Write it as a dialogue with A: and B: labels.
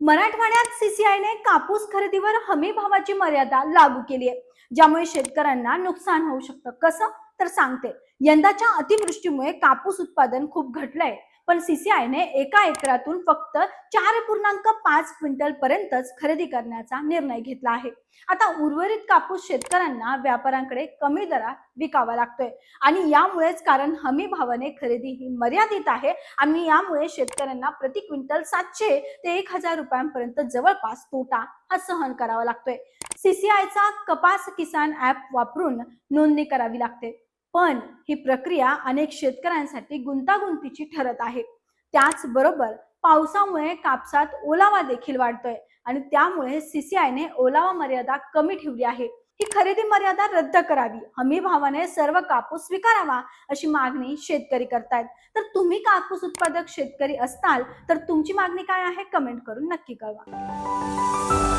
A: मराठवाड्यात सीसीआयने कापूस खरेदीवर हमी भावाची मर्यादा लागू केली आहे ज्यामुळे शेतकऱ्यांना नुकसान होऊ शकतं. कसं? तर सांगते. यंदाच्या अतिवृष्टीमुळे कापूस उत्पादन खूप घटलंय. पण सीसीआयने एका एकरातून फक्त चार पूर्णांक पाच क्विंटल पर्यंतच खरेदी करण्याचा निर्णय घेतला आहे. आता उर्वरित कापूस शेतकऱ्यांना व्यापाऱ्यांकडे कमी दरात विकावा लागतोय. आणि यामुळेच कारण हमी भावाने खरेदी ही मर्यादित आहे. आणि यामुळे शेतकऱ्यांना प्रति क्विंटल सातशे ते एक हजार रुपयांपर्यंत जवळपास तोटा हा सहन करावा लागतोय. सीसीआयचा कपास किसान ऍप वापरून नोंदणी करावी लागते. पण ही प्रक्रिया अनेक शेतकऱ्यांसाठी गुंतागुंतीची ठरत आहे. त्याचबरोबर पावसामुळे कापसात ओलावा देखील वाढतोय आणि त्यामुळे सीसीआयने ओलावा मर्यादा कमी ठेवली आहे. ही खरेदी मर्यादा रद्द करावी. हमी भावाने सर्व कापूस स्वीकारावा अशी मागणी शेतकरी करतायत. तर तुम्ही कापूस उत्पादक शेतकरी असताल तर तुमची मागणी काय आहे? कमेंट करून नक्की कळवा.